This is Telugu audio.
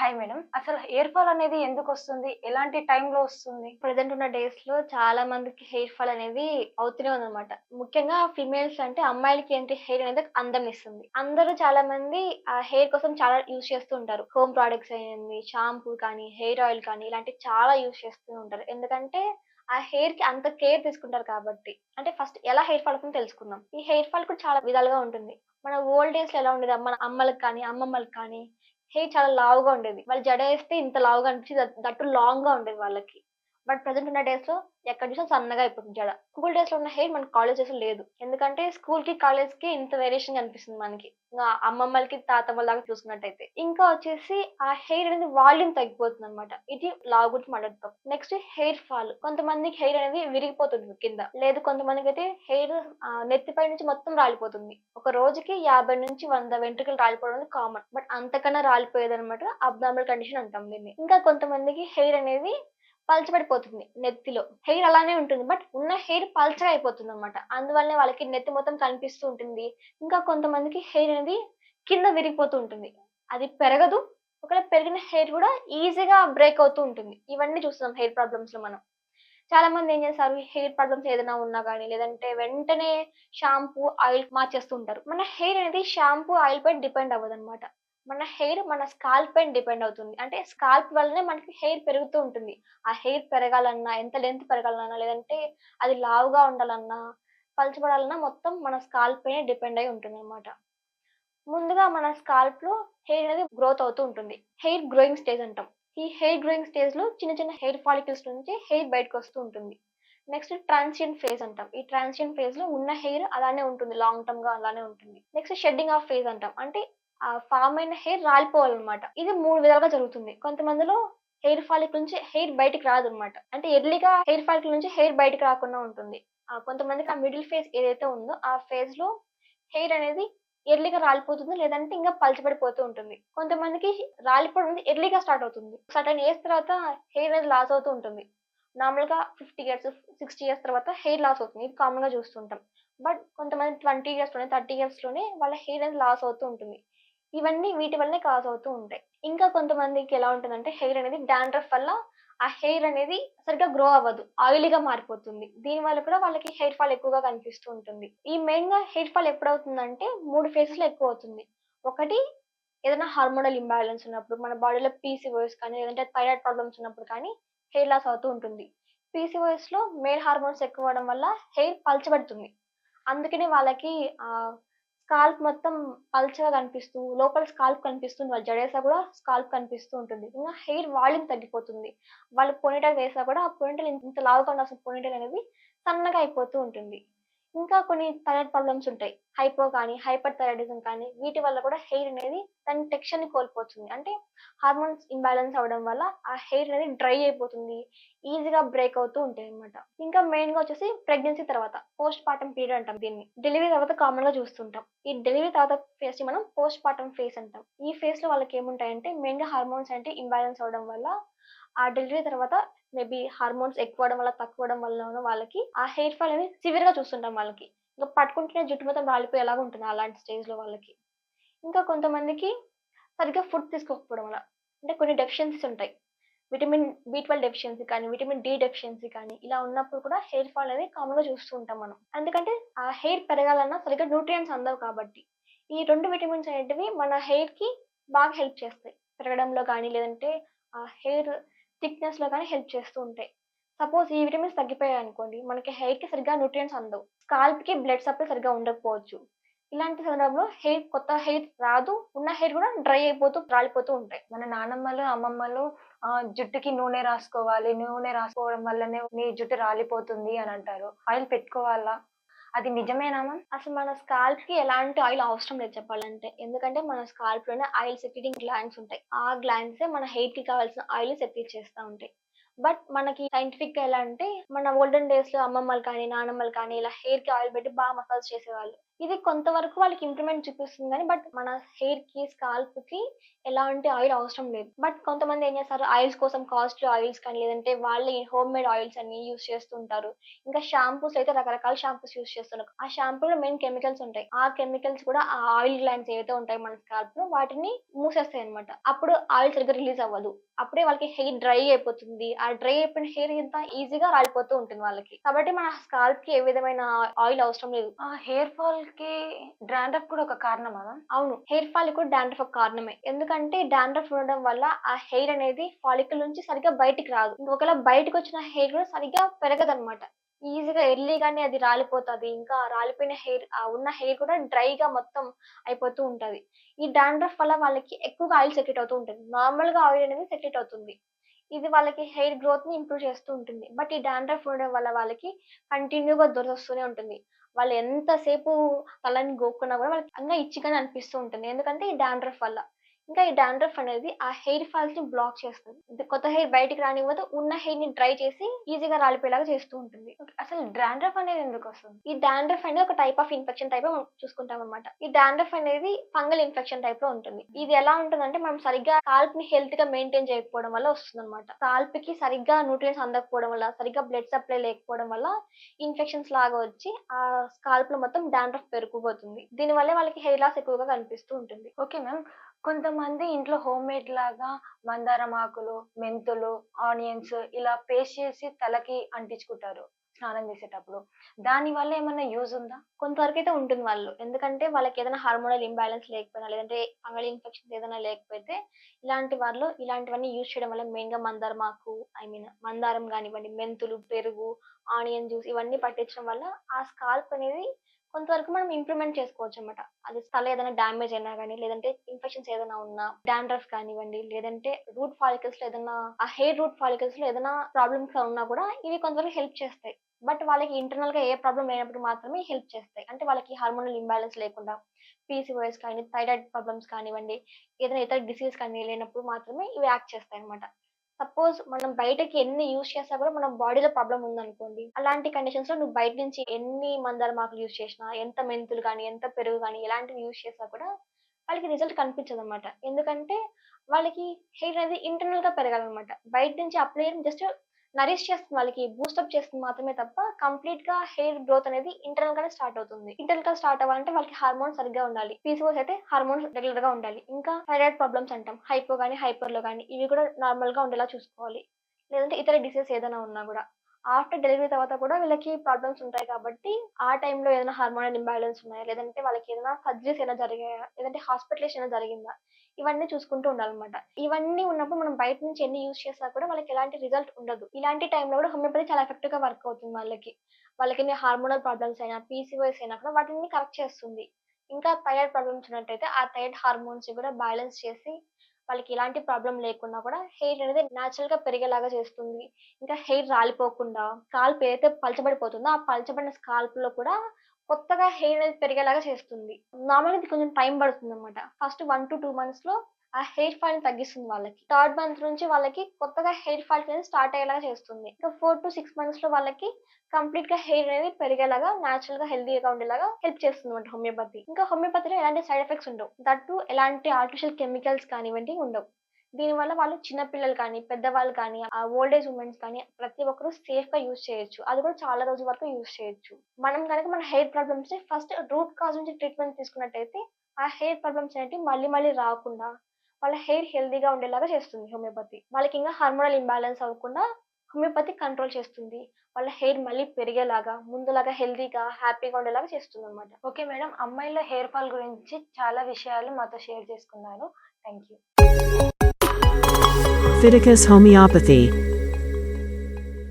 హాయ్ మేడం అసలు హెయిర్ ఫాల్ అనేది ఎందుకు వస్తుంది? ఎలాంటి టైంలో వస్తుంది? ప్రజెంట్ ఉన్న డేస్లో చాలా మందికి హెయిర్ ఫాల్ అనేది అవుతూనే ఉందన్నమాట. ముఖ్యంగా ఫిమేల్స్ అంటే అమ్మాయిలకి ఏంటి? హెయిర్ అనేది అందం ఇస్తుంది. అందరూ చాలా మంది ఆ హెయిర్ కోసం చాలా యూజ్ చేస్తూ ఉంటారు. హోమ్ ప్రొడక్ట్స్ అయింది షాంపూ కానీ హెయిర్ ఆయిల్ కానీ ఇలాంటివి చాలా యూజ్ చేస్తూ ఉంటారు. ఎందుకంటే ఆ హెయిర్కి అంత కేర్ తీసుకుంటారు కాబట్టి. అంటే ఫస్ట్ ఎలా హెయిర్ ఫాల్ అవుతుందో తెలుసుకుందాం. ఈ హెయిర్ ఫాల్ కూడా చాలా విధాలుగా ఉంటుంది. మన ఓల్డ్ డేస్లో ఎలా ఉండేది? మన అమ్మలకు కానీ అమ్మమ్మలకు కానీ హెయిర్ చాలా లావుగా ఉండేది. వాళ్ళు జడ వేస్తే ఇంత లావుగా అనిపించి దట్టు లాంగ్గా ఉండేది వాళ్ళకి. బట్ ప్రజెంట్ ఉన్న డేస్లో ఎక్కడ చూసినా సన్నగా అయిపోతుంది జడ స్కూల్ డేస్లో ఉన్న హెయిర్ మన కాలేజ్ డేస్ లేదు. ఎందుకంటే స్కూల్కి కాలేజ్కి ఇంత వేరియేషన్ కనిపిస్తుంది మనకి. ఇంకా అమ్మమ్మలకి తాతమ్మ దాకా చూసుకున్నట్టయితే. ఇంకా వచ్చేసి ఆ హెయిర్ అనేది వాల్యూమ్ తగ్గిపోతుంది అనమాట ఇది లా గురించి మాట్లాడతాం. నెక్స్ట్ హెయిర్ ఫాల్ కొంతమందికి హెయిర్ అనేది విరిగిపోతుంది కింద. లేదు కొంతమందికి అయితే హెయిర్ నెత్తిపై నుంచి మొత్తం రాలిపోతుంది. ఒక రోజుకి యాభై నుంచి వంద వెంట్రుకలు రాలిపోవడం కామన్ బట్ అంతకన్నా రాలిపోయేది అనమాట అబ్నార్మల్ కండిషన్ అంటాం దీన్ని. ఇంకా కొంతమందికి హెయిర్ అనేది పలచబడిపోతుంది నెత్తిలో. హెయిర్ అలానే ఉంటుంది. బట్ ఉన్న హెయిర్ పల్చగా అయిపోతుంది అనమాట అందువల్లనే వాళ్ళకి నెత్తి మొత్తం కనిపిస్తూ ఉంటుంది. ఇంకా కొంతమందికి హెయిర్ అనేది కింద విరిగిపోతూ ఉంటుంది. అది పెరగదు. ఒకవేళ పెరిగిన హెయిర్ కూడా ఈజీగా బ్రేక్ అవుతూ ఉంటుంది. ఇవన్నీ చూస్తున్నాం హెయిర్ ప్రాబ్లమ్స్లో మనం. చాలా మంది ఏం చేస్తారు? హెయిర్ ప్రాబ్లమ్స్ ఏదైనా ఉన్నా కానీ లేదంటే వెంటనే షాంపూ ఆయిల్ మార్చేస్తూ ఉంటారు. మన హెయిర్ అనేది షాంపూ ఆయిల్ పై డిపెండ్ అవ్వదు అనమాట మన హెయిర్ మన స్కాల్ప్ పైన డిపెండ్ అవుతుంది. అంటే స్కాల్ప్ వల్లనే మనకి హెయిర్ పెరుగుతూ ఉంటుంది. ఆ హెయిర్ పెరగాలన్నా ఎంత లెంత్ పెరగాలన్నా లేదంటే అది లావుగా ఉండాలన్నా పలచబడాలన్నా మొత్తం మన స్కాల్ప్ పైన డిపెండ్ అయి ఉంటుంది అనమాట ముందుగా మన స్కాల్ప్లో హెయిర్ అనేది గ్రోత్ అవుతూ ఉంటుంది. హెయిర్ గ్రోయింగ్ స్టేజ్ అంటాం. ఈ హెయిర్ గ్రోయింగ్ స్టేజ్లో చిన్న చిన్న హెయిర్ ఫాలికల్స్ నుంచి హెయిర్ బయటకు వస్తూ ఉంటుంది. నెక్స్ట్ ట్రాన్సియన్ ఫేజ్ అంటాం. ఈ ట్రాన్సియన్ ఫేజ్లో ఉన్న హెయిర్ అలానే ఉంటుంది. లాంగ్ టర్మ్గా అలానే ఉంటుంది. నెక్స్ట్ షెడ్డింగ్ ఆఫ్ ఫేజ్ అంటాం. అంటే ఫామ్ అయిన హెయిర్ రాలిపోవాలన్నమాట. ఇది మూడు విధాలుగా జరుగుతుంది. కొంతమందిలో హెయిర్ ఫాలికల్ నుంచి హెయిర్ బయటకు రాదు అనమాట అంటే ఎర్లీగా హెయిర్ ఫాలికల్ నుంచి హెయిర్ బయటకు రాకుండా ఉంటుంది. కొంతమందికి ఆ మిడిల్ ఫేజ్ ఏదైతే ఉందో ఆ ఫేజ్లో హెయిర్ అనేది ఎర్లీగా రాలిపోతుంది. లేదంటే ఇంకా పలచబడిపోతూ ఉంటుంది. కొంతమందికి రాలిపోవడం ఎర్లీగా స్టార్ట్ అవుతుంది. సటన్ ఇయర్స్ తర్వాత హెయిర్ అనేది లాస్ అవుతూ ఉంటుంది. నార్మల్గా ఫిఫ్టీ ఇయర్స్ సిక్స్టీ ఇయర్స్ తర్వాత హెయిర్ లాస్ అవుతుంది. ఇది కామన్గా చూస్తుంటాం. బట్ కొంతమంది ట్వంటీ ఇయర్స్లోనే థర్టీ ఇయర్స్లోనే వాళ్ళ హెయిర్ అనేది లాస్ అవుతూ ఉంటుంది. ఇవన్నీ వీటి వల్లనే కాజ్ అవుతూ ఉంటాయి. ఇంకా కొంతమందికి ఎలా ఉంటుందంటే హెయిర్ అనేది డాండ్రఫ్ వల్ల ఆ హెయిర్ అనేది సరిగ్గా గ్రో అవ్వదు. ఆయిలీగా మారిపోతుంది. దీని వల్ల కూడా వాళ్ళకి హెయిర్ ఫాల్ ఎక్కువగా కనిపిస్తూ ఉంటుంది. ఈ మెయిన్గా హెయిర్ ఫాల్ ఎప్పుడు అవుతుందంటే మూడు ఫేజెస్లో ఎక్కువ అవుతుంది. ఒకటి ఏదైనా హార్మోనల్ ఇంబ్యాలెన్స్ ఉన్నప్పుడు మన బాడీలో పీసీఓఎస్ కానీ లేదంటే థైరాయిడ్ ప్రాబ్లమ్స్ ఉన్నప్పుడు కానీ హెయిర్ లాస్ అవుతూ ఉంటుంది. పీసీఓఎస్లో మేల్ హార్మోన్స్ ఎక్కువ అవడం వల్ల హెయిర్ పల్చబడుతుంది. అందుకనే వాళ్ళకి ఆ స్కాల్ప్ మొత్తం పల్చగా కనిపిస్తూ లోపల స్కాల్ప్ కనిపిస్తుంది వాళ్ళు జడేసా కూడా స్కాల్ప్ కనిపిస్తూ ఉంటుంది. ఇంకా హెయిర్ వాల్యూమ్ తగ్గిపోతుంది. వాళ్ళు పొనిటల్ వేసా కూడా ఆ పొనిటల్ ఇంత లావుగా ఉండాల్సిన పొనిటల్ అనేది సన్నగా అయిపోతూ ఉంటుంది. ఇంకా కొన్ని థైరాయిడ్ ప్రాబ్లమ్స్ ఉంటాయి. హైపో కానీ హైపర్ థైరాయిడిజం కానీ వీటి వల్ల కూడా హెయిర్ అనేది దాని టెక్స్చర్ని కోల్పోతుంది. అంటే హార్మోన్స్ ఇంబ్యాలెన్స్ అవడం వల్ల ఆ హెయిర్ అనేది డ్రై అయిపోతుంది. ఈజీగా బ్రేక్ అవుతూ ఉంటాయి అనమాట ఇంకా మెయిన్గా వచ్చేసి ప్రెగ్నెన్సీ తర్వాత పోస్ట్ పార్టం పీరియడ్ అంటాం దీన్ని. డెలివరీ తర్వాత కామన్గా చూస్తుంటాం. ఈ డెలివరీ తర్వాత ఫేస్ని మనం పోస్ట్ పార్టం ఫేస్ అంటాం. ఈ ఫేస్లో వాళ్ళకి ఏముంటాయంటే మెయిన్గా హార్మోన్స్ అంటే ఇంబ్యాలెన్స్ అవడం వల్ల ఆ డెలివరీ తర్వాత మేబీ హార్మోన్స్ ఎక్కువ అవడం వల్ల తక్కువ అవడం వల్ల వాళ్ళకి ఆ హెయిర్ ఫాల్ అనేది సివియర్గా చూస్తుంటాం వాళ్ళకి. ఇంకా పట్టుకుంటేనే జుట్టు మొత్తం రాలిపోయేలాగా ఉంటుంది అలాంటి స్టేజ్లో వాళ్ళకి. ఇంకా కొంతమందికి సరిగ్గా ఫుడ్ తీసుకోకపోవడం వల్ల అంటే కొన్ని డెఫిషియన్సీస్ ఉంటాయి. విటమిన్ బి ట్వెల్వ్ డెఫిషియన్సీ కానీ విటమిన్ డి డెఫిషియన్సీ కానీ ఇలా ఉన్నప్పుడు కూడా హెయిర్ ఫాల్ అనేది కామన్గా చూస్తూ ఉంటాం మనం. ఎందుకంటే ఆ హెయిర్ పెరగాలన్నా సరిగ్గా న్యూట్రియన్స్ అందవు కాబట్టి. ఈ రెండు విటమిన్స్ అనేటివి మన హెయిర్కి బాగా హెల్ప్ చేస్తాయి. పెరగడంలో కానీ లేదంటే ఆ హెయిర్ థిక్నెస్లో కానీ హెల్ప్ చేస్తూ ఉంటాయి. సపోజ్ ఈ విటమిన్స్ తగ్గిపోయాయి అనుకోండి మనకి హెయిర్కి సరిగ్గా న్యూట్రియన్స్ అందవు. స్కాల్ప్కి బ్లడ్ సప్లై సరిగ్గా ఉండకపోవచ్చు. ఇలాంటి సందర్భంలో హెయిర్ కొత్త హెయిర్ రాదు ఉన్న హెయిర్ కూడా డ్రై అయిపోతూ రాలిపోతూ ఉంటాయి. మన నానమ్మలు అమ్మమ్మలు ఆ, జుట్టుకి నూనె రాసుకోవాలి నూనె రాసుకోవడం వల్లనే నీ జుట్టు రాలిపోతుంది అని అంటారు. ఆయిల్ పెట్టుకోవాలా? అది నిజమేనా మ్యామ్ అసలు మన స్కాల్ప్కి ఎలాంటి ఆయిల్ అవసరం లేదు చెప్పాలంటే. ఎందుకంటే మన స్కాల్ప్లోనే ఆయిల్ సెక్రెటింగ్ గ్లాండ్స్ ఉంటాయి. ఆ గ్లాండ్సే మన హెయిర్కి కావాల్సిన ఆయిల్ సెక్రెట్ చేస్తూ ఉంటాయి. బట్ మనకి సైంటిఫిక్గా ఎలా అంటే మన ఓల్డెన్ డేస్లో అమ్మమ్మలు కానీ నానమ్మలు కానీ ఇలా హెయిర్కి ఆయిల్ పెట్టి బాగా మసాజ్ చేసేవాళ్ళు. ఇది కొంతవరకు వాళ్ళకి ఇంప్రూవ్మెంట్ చూపిస్తుంది కానీ బట్ మన హెయిర్కి స్కాల్ప్కి ఎలాంటి ఆయిల్ అవసరం లేదు. బట్ కొంతమంది ఏం చేస్తారు ఆయిల్స్ కోసం కాస్ట్లీ ఆయిల్స్ కానీ లేదంటే వాళ్ళే హోమ్ మేడ్ ఆయిల్స్ అన్ని యూస్ చేస్తుంటారు. ఇంకా షాంపూస్ అయితే రకరకాల షాంపూస్ యూస్ చేస్తున్నారు ఆ షాంపూలో మెయిన్ కెమికల్స్ ఉంటాయి. ఆ కెమికల్స్ కూడా ఆ ఆయిల్ గ్లాండ్స్ ఏవైతే ఉంటాయి మన స్కాల్ప్లో వాటిని మూసేస్తాయి అనమాట అప్పుడు ఆయిల్ సరిగ్గా రిలీజ్ అవ్వదు. అప్పుడే వాళ్ళకి హెయిర్ డ్రై అయిపోతుంది. ఆ డ్రై అయిపోయిన హెయిర్ ఇంత ఈజీగా రాలిపోతూ ఉంటుంది వాళ్ళకి. కాబట్టి మన స్కాల్ప్కి ఏ విధమైన ఆయిల్ అవసరం లేదు. ఆ హెయిర్ ఫాల్ కి డాండ్రఫ్ కూడా ఒక కారణం అవును. హెయిర్ ఫాల్ కూడా డాండ్రఫ్ ఒక కారణమే. ఎందుకంటే డాండ్రఫ్ ఉండడం వల్ల ఆ హెయిర్ అనేది ఫాలికల్ నుంచి సరిగ్గా బయటికి రాదు. ఒకవేళ బయటకు వచ్చిన హెయిర్ కూడా సరిగ్గా పెరగదు అనమాట ఈజీగా ఎర్లీగానే అది రాలిపోతుంది. ఇంకా రాలిపోయిన హెయిర్ ఉన్న హెయిర్ కూడా డ్రైగా మొత్తం అయిపోతూ ఉంటుంది. ఈ డాండ్రఫ్ వల్ల వాళ్ళకి ఎక్కువగా ఆయిల్ సెక్రెట్ అవుతూ ఉంటుంది. నార్మల్గా ఆయిల్ అనేది సెక్రెట్ అవుతుంది. ఇది వాళ్ళకి హెయిర్ గ్రోత్ని ఇంప్రూవ్ చేస్తూ ఉంటుంది. బట్ ఈ డాండ్రఫ్ ఉండడం వల్ల వాళ్ళకి కంటిన్యూగా దొరకొస్తూనే ఉంటుంది. వాళ్ళు ఎంతసేపు తలని గోక్కున్నా కూడా వాళ్ళకి ఇంకా ఇచ్చిగానే అనిపిస్తూ ఉంటుంది. ఎందుకంటే ఈ డాండ్రఫ్ వల్ల. ఇంకా ఈ డాండ్రఫ్ అనేది ఆ హెయిర్ ఫాల్స్ని బ్లాక్ చేస్తుంది. కొత్త హెయిర్ బయటికి రానివ్వదు ఉన్న హెయిర్ని డ్రై చేసి ఈజీగా రాలిపోయేలాగా చేస్తూ ఉంటుంది. అసలు డాండ్రఫ్ అనేది ఎందుకు వస్తుంది? ఈ డాండ్రఫ్ అనేది ఒక టైప్ ఆఫ్ ఇన్ఫెక్షన్ టైప్ మనం చూసుకుంటాం అనమాట ఈ డాండ్రఫ్ అనేది ఫంగల్ ఇన్ఫెక్షన్ టైప్లో ఉంటుంది. ఇది ఎలా ఉంటుందంటే మనం సరిగ్గా కాల్ప్ని హెల్త్గా మెయింటైన్ చేయకపోవడం వల్ల వస్తుంది అనమాట కాల్ప్కి సరిగ్గా న్యూట్రియన్స్ అందకపోవడం వల్ల సరిగ్గా బ్లడ్ సప్లై లేకపోవడం వల్ల ఇన్ఫెక్షన్స్ లాగా వచ్చి ఆ స్కాల్ప్లో మొత్తం డాండ్రఫ్ పెరిగిపోతుంది. దీని వల్ల వాళ్ళకి హెయిర్ లాస్ ఎక్కువగా కనిపిస్తూ ఉంటుంది. ఓకే మ్యామ్ కొంతమంది ఇంట్లో హోమ్ మేడ్ లాగా మందారం ఆకులు మెంతులు ఆనియన్స్ ఇలా పేస్ట్ చేసి తలకి అంటించుకుంటారు స్నానం చేసేటప్పుడు. దాని వల్ల ఏమైనా యూజ్ ఉందా? కొంతవరకు అయితే ఉంటుంది వాళ్ళు. ఎందుకంటే వాళ్ళకి ఏదైనా హార్మోనల్ ఇంబ్యాలెన్స్ లేకపోయినా లేదంటే ఫంగల్ ఇన్ఫెక్షన్స్ ఏదైనా లేకపోతే ఇలాంటి వాళ్ళు ఇలాంటివన్నీ యూజ్ చేయడం వల్ల మెయిన్గా మందారం ఆకు ఐ మీన్ మందారం కానివ్వండి మెంతులు పెరుగు ఆనియన్ జ్యూస్ ఇవన్నీ పట్టించడం వల్ల ఆ స్కాల్ప్ అనేది కొంతవరకు మనం ఇంప్రూవ్మెంట్ చేసుకోవచ్చు అనమాట అది తల ఏదైనా డ్యామేజ్ అయినా కానీ లేదంటే ఇన్ఫెక్షన్స్ ఏదైనా ఉన్నా డాండ్రఫ్ కానివ్వండి లేదంటే రూట్ ఫాలికల్స్లో ఏదైనా ఆ హెయిర్ రూట్ ఫాలికల్స్లో ఏదైనా ప్రాబ్లమ్స్ ఉన్నా కూడా ఇవి కొంతవరకు హెల్ప్ చేస్తాయి. బట్ వాళ్ళకి ఇంటర్నల్గా ఏ ప్రాబ్లం లేనప్పుడు మాత్రమే హెల్ప్ చేస్తాయి. అంటే వాళ్ళకి హార్మోనల్ ఇంబ్యాలెన్స్ లేకుండా పీసీఓఎస్ కానీ థైరాయిడ్ ప్రాబ్లమ్స్ కానివ్వండి ఏదైనా ఇతర డిసీజ్ కానీ లేనప్పుడు మాత్రమే ఇవి యాక్ట్ చేస్తాయి అనమాట సపోజ్ మనం బయటకి ఎన్ని యూస్ చేసినా కూడా మన బాడీలో ప్రాబ్లం ఉందనుకోండి. అలాంటి కండిషన్స్లో నువ్వు బయట నుంచి ఎన్ని మందార మాకులు యూజ్ చేసినా ఎంత మెంతులు కానీ ఎంత పెరుగు కానీ ఎలాంటివి యూస్ చేసినా కూడా వాళ్ళకి రిజల్ట్ కనిపించదు అనమాట ఎందుకంటే వాళ్ళకి హెయిర్ అనేది ఇంటర్నల్గా పెరగాలన్నమాట. బయట నుంచి అప్లై జస్ట్ నరిష్ చేస్తుంది వాళ్ళకి బూస్టప్ చేస్తుంది మాత్రమే తప్ప కంప్లీట్గా హెయిర్ గ్రోత్ అనేది ఇంటర్నల్ గానే స్టార్ట్ అవుతుంది. ఇంటర్నల్గా స్టార్ట్ అవ్వాలంటే వాళ్ళకి హార్మోన్ సరిగ్గా ఉండాలి. పీసీఓస్ అయితే హార్మోన్స్ రెగ్యులర్గా ఉండాలి. ఇంకా థైరాయిడ్ ప్రాబ్లమ్స్ అంటాం. హైపో గానీ హైపర్లో కానీ ఇవి కూడా నార్మల్గా ఉండేలా చూసుకోవాలి. లేదంటే ఇతర డిసీజ్ ఏదైనా ఉన్నా కూడా. ఆఫ్టర్ డెలివరీ తర్వాత కూడా వీళ్ళకి ప్రాబ్లమ్స్ ఉంటాయి కాబట్టి ఆ టైంలో ఏదైనా హార్మోనల్ ఇంబ్యాలెన్స్ ఉన్నాయా? లేదంటే వాళ్ళకి ఏదైనా సర్జరీస్ ఏమైనా జరిగాయా? లేదంటే హాస్పిటలేషన్ ఏమైనా జరిగిందా? ఇవన్నీ చూసుకుంటూ ఉండాలన్నమాట. ఇవన్నీ ఉన్నప్పుడు మనం బయట నుంచి ఎన్ని యూజ్ చేసినా కూడా వాళ్ళకి ఎలాంటి రిజల్ట్ ఉండదు. ఇలాంటి టైంలో కూడా హోమియోపతి చాలా ఎఫెక్టివ్గా వర్క్ అవుతుంది వాళ్ళకి. వాళ్ళకి ఎన్ని హార్మోనల్ ప్రాబ్లమ్స్ అయినా పీసీఓఎస్ అయినా కూడా వాటిని కరెక్ట్ చేస్తుంది. ఇంకా థైరాయిడ్ ప్రాబ్లమ్స్ ఉన్నట్టయితే ఆ థైరాయిడ్ హార్మోన్స్ కూడా బ్యాలెన్స్ చేసి వాళ్ళకి ఎలాంటి ప్రాబ్లం లేకుండా కూడా హెయిర్ అనేది న్యాచురల్గా పెరిగేలాగా చేస్తుంది. ఇంకా హెయిర్ రాలిపోకుండా స్కాల్ప్ ఏదైతే పలచబడిపోతుందో ఆ పలచబడిన స్కాల్ప్లో కూడా కొత్తగా హెయిర్ అనేది పెరిగేలాగా చేస్తుంది. నార్మల్ ఇది కొంచెం టైం పడుతుంది అనమాట ఫస్ట్ వన్ టు టూ మంత్స్లో ఆ హెయిర్ ఫాల్ తగ్గిస్తుంది వాళ్ళకి. థర్డ్ మంత్ నుంచి వాళ్ళకి కొత్తగా హెయిర్ ఫాల్ అనేది స్టార్ట్ అయ్యేలాగా చేస్తుంది. ఇంకా ఫోర్ టు సిక్స్ మంత్స్లో వాళ్ళకి కంప్లీట్గా హెయిర్ అనేది పెరిగేలాగా న్యాచురల్గా హెల్దీగా ఉండేలాగా హెల్ప్ చేస్తుంది అనమాట హోమియోపతి ఇంకా హోమియోపతిలో ఎలాంటి సైడ్ ఎఫెక్ట్స్ ఉండవు. దట్టు ఎలాంటి ఆర్టిఫిషియల్ కెమికల్స్ కానివ్వండి ఉండవు. దీనివల్ల వాళ్ళు చిన్నపిల్లలు కానీ పెద్దవాళ్ళు కానీ ఆ ఓల్డ్ ఏజ్ ఉమెన్స్ కానీ ప్రతి ఒక్కరు సేఫ్గా యూజ్ చేయొచ్చు. అది కూడా చాలా రోజుల వరకు యూజ్ చేయొచ్చు. మనం కనుక మన hair problems first root cause నుంచి ట్రీట్మెంట్ తీసుకున్నట్టయితే ఆ హెయిర్ ప్రాబ్లమ్స్ అనేవి మళ్ళీ మళ్ళీ రాకుండా వాళ్ళ హెయిర్ హెల్దీగా ఉండేలాగా చేస్తుంది హోమియోపతి వాళ్ళకి ఇంకా హార్మోనల్ ఇంబ్యాలెన్స్ అవ్వకుండా హోమియోపతి కంట్రోల్ చేస్తుంది. వాళ్ళ హెయిర్ మళ్ళీ పెరిగేలాగా ముందులాగా హెల్దీగా హ్యాపీగా ఉండేలాగా చేస్తుంది అనమాట ఓకే మేడం అమ్మాయిల హెయిర్ ఫాల్ గురించి చాలా విషయాలు మాతో షేర్ చేసుకున్నారు థ్యాంక్ యూ Fiticus homeopathy.